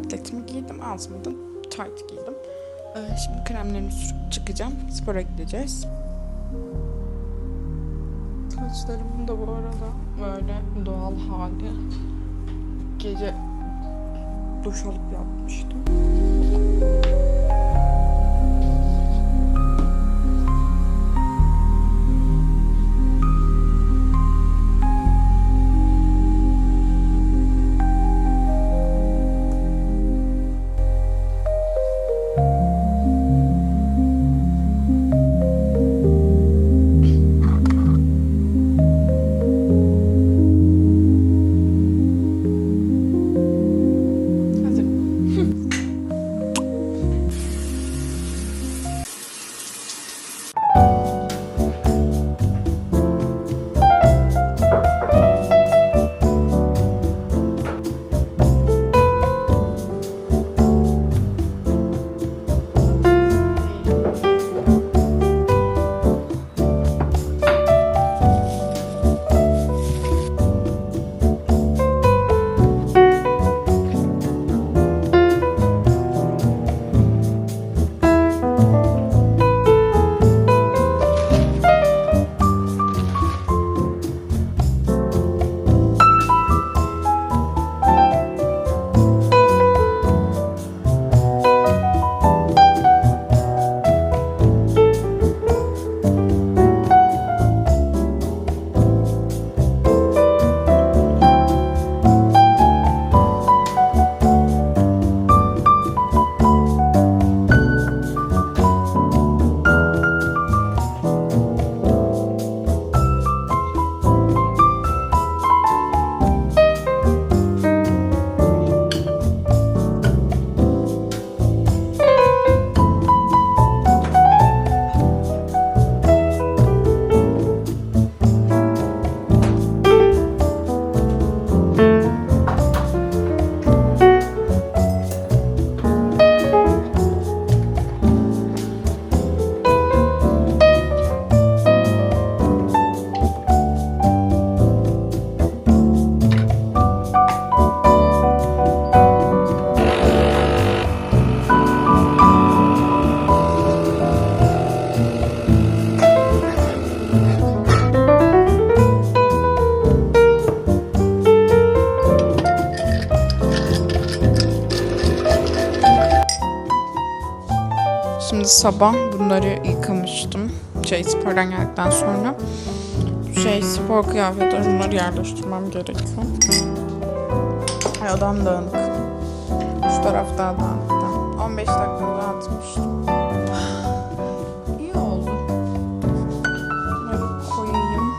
atletimi giydim, da tight giydim. Ee, şimdi kremlerimi sürüp çıkacağım. Spora gideceğiz. Saçlarım da bu arada böyle doğal hali. Gece duş alıp yapmıştım. Sabah bunları yıkamıştım. Şey spordan geldikten sonra. Şey spor kıyafetleri bunları yerleştirmem gerekiyor. Ay odam dağınık. Şu taraf daha dağınık da. 15 dakikada atmıştım. İyi oldu. Bunları koyayım.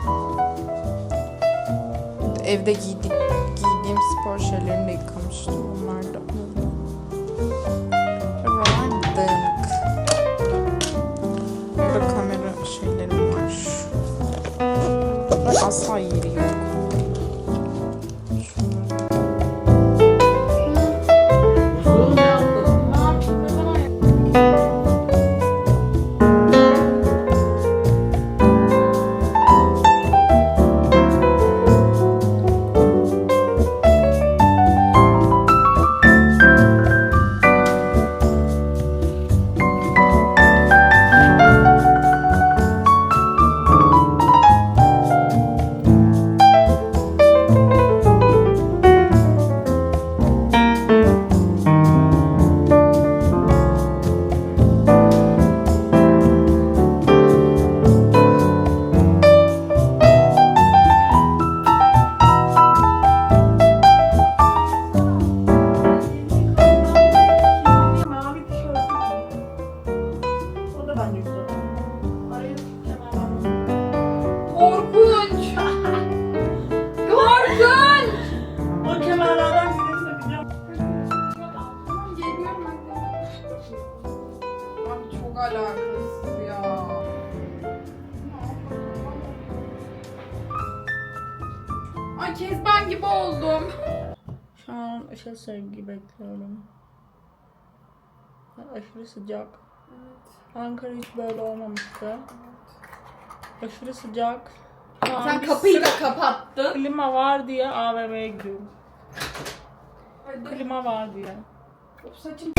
Evde giydik, giydiğim spor şeylerini de yıkamıştım. Ve sanıyorsun? Arayı Korkunç. Korkunç. o kenarlardan gidiyorsa çok alakasız ya. Ay Kezban gibi oldum. Şu an ışıl sevgi bekliyorum. Aşırı sıcak. Ankara hiç böyle olmamıştı. Aşırı sıcak. Aa, Sen kapıyı da kapattın. Klima var diye AVM'ye gidiyorum. Klima var diye. Saçım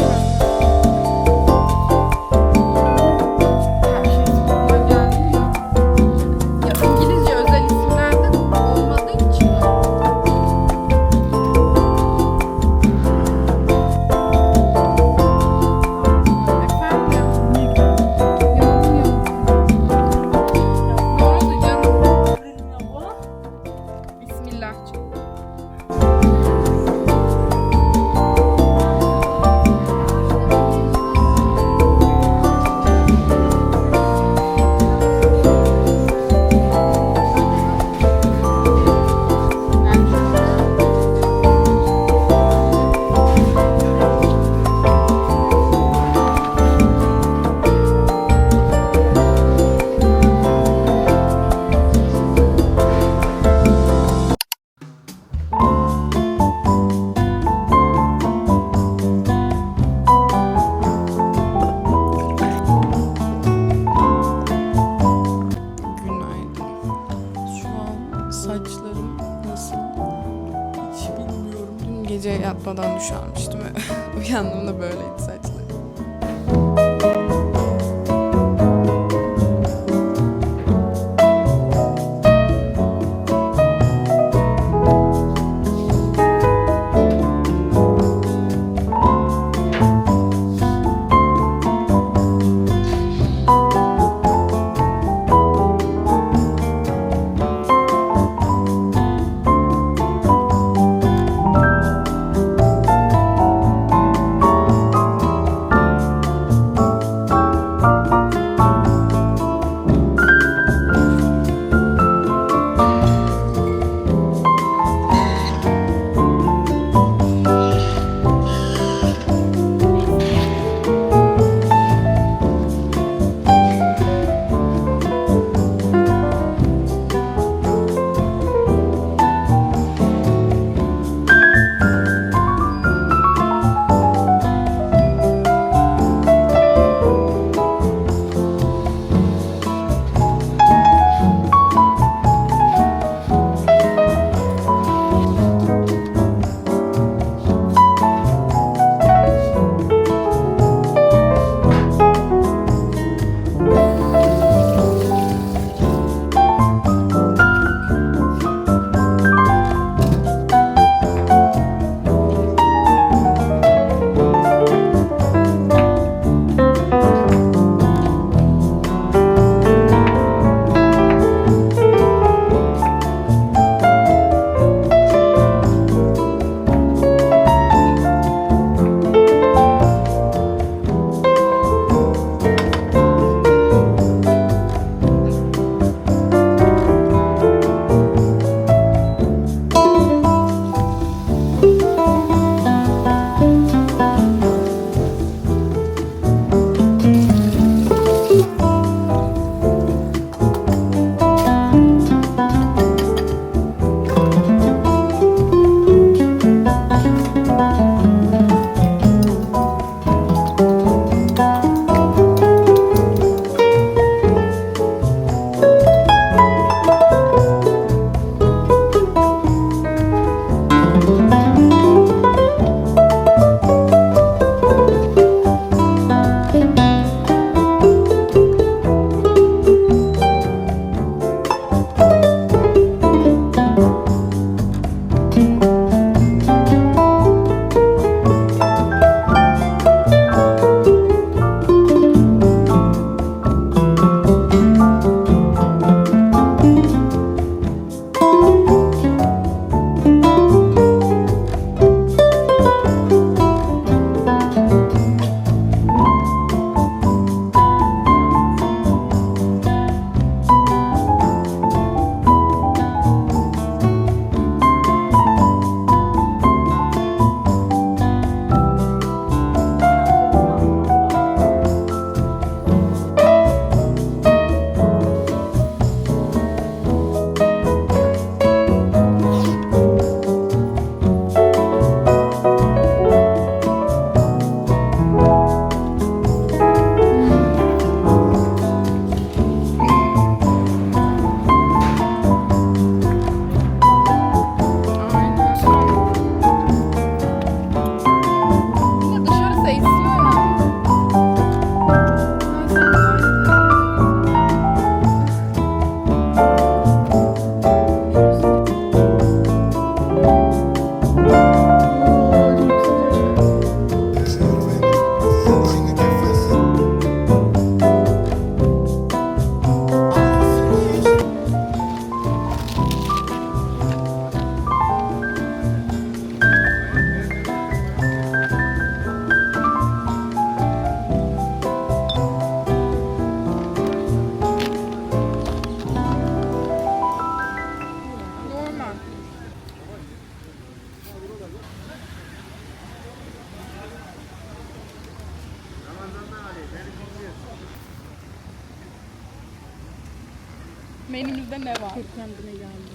Menümüzde ne var? Çok kendine geldi.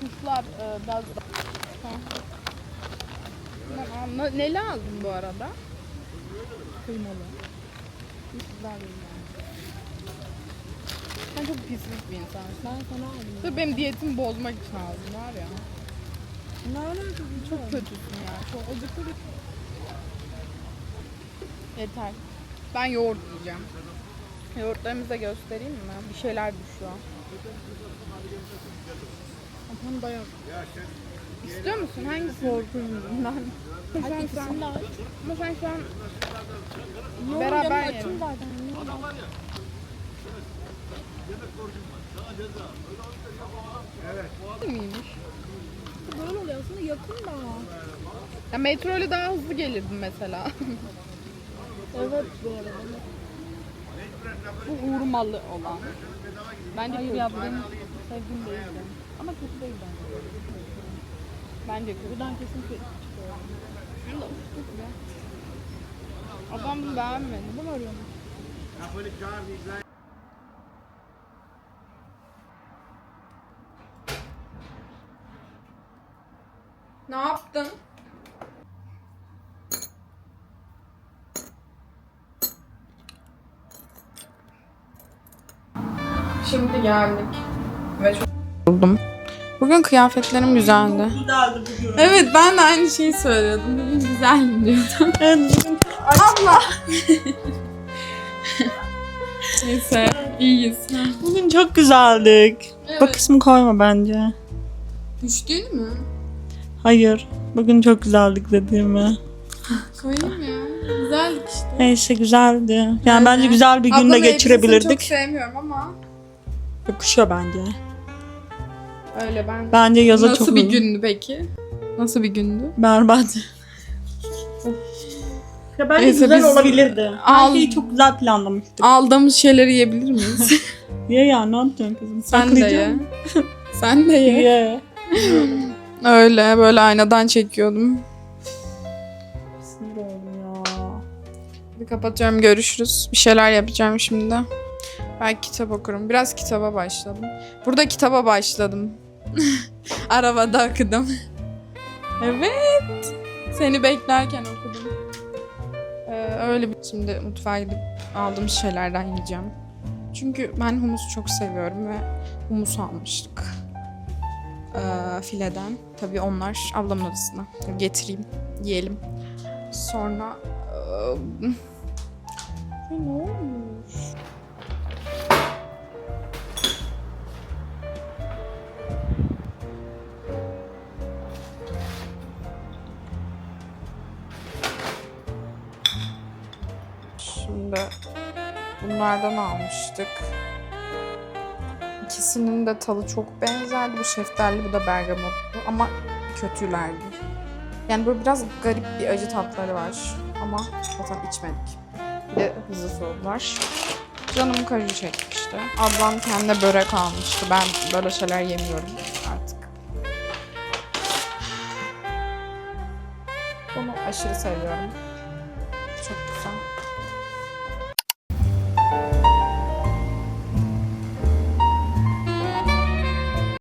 Kuşlar e, biraz... Ha. Ne, ne, lazım bu arada? Kıymalı. Yani. Sen çok pislik bir insansın. Ben sana aldım. Tabii benim diyetimi bozmak için aldım var ya. Ne alakası? Çok kötüsün ya. Çok acıklı bir... Yeter. Ben yoğurt yiyeceğim. Yoğurtlarımızı da göstereyim mi? Bir şeyler düşüyor. Kafam dayak. İstiyor musun? Hangisi? Korkuyorum. Sen Hadi ikisini de aç. Ama sen şu an Ne Beraber yiyelim. açım zaten. Niye bak? miymiş? Böyle oluyor aslında yakın da. Ya metro ile daha hızlı gelirdim mesela. Evet bu arada. Bu hurmalı olan. Bence Hayır kötü. ya bu benim sevdiğim değildi. Ama kötü değil bence. Bence kötü. Buradan kesin kötü çıkıyor. Adam bunu beğenmedi. Bunu arıyorum. Ne yaptın? Şimdi geldik. Ve çok buldum. Bugün kıyafetlerim güzeldi. Güzeldi bugün. Evet ben de aynı şeyi söylüyordum. Bugün güzeldim diyordum. Evet bugün Abla. Neyse iyiyiz. Bugün çok güzeldik. Bu kısmı koyma bence. Düştün mü? Hayır. Bugün çok güzeldik dediğimi. Koyayım ya. Güzeldik işte. Neyse güzeldi. Yani bence güzel bir gün de Ablamın geçirebilirdik. çok sevmiyorum ama. Yakışıyor bence. Öyle ben. Bence yaza Nasıl çok bir uygun. gündü peki? Nasıl bir gündü? Berbat. ya bence Neyse, güzel biz- olabilirdi. Al- Her şeyi çok güzel planlamıştık. Aldığımız şeyleri yiyebilir miyiz? Ye ya ne yapacaksın kızım? Sen de ye. Sen de ye. Ye. Öyle böyle aynadan çekiyordum. Sinir oldum ya. Bir kapatıyorum görüşürüz. Bir şeyler yapacağım şimdi. Belki kitap okurum. Biraz kitaba başladım. Burada kitaba başladım. Arabada okudum. evet. Seni beklerken okudum. Ee, öyle bir... Şimdi mutfağa gidip aldığım şeylerden yiyeceğim. Çünkü ben humus çok seviyorum ve humus almıştık. Ee, fileden. Tabii onlar ablamın odasına. Getireyim, yiyelim. Sonra... Ee, ne olmuş? Bunlardan almıştık. İkisinin de tadı çok benzerdi. Bu şeftali, bu da bergamotlu ama kötülerdi. Yani böyle biraz garip bir acı tatları var ama zaten içmedik. Bir de hızlı soğudular. Canım karıcı çekmişti. Ablam kendine börek almıştı. Ben böyle şeyler yemiyorum artık. Bunu aşırı seviyorum.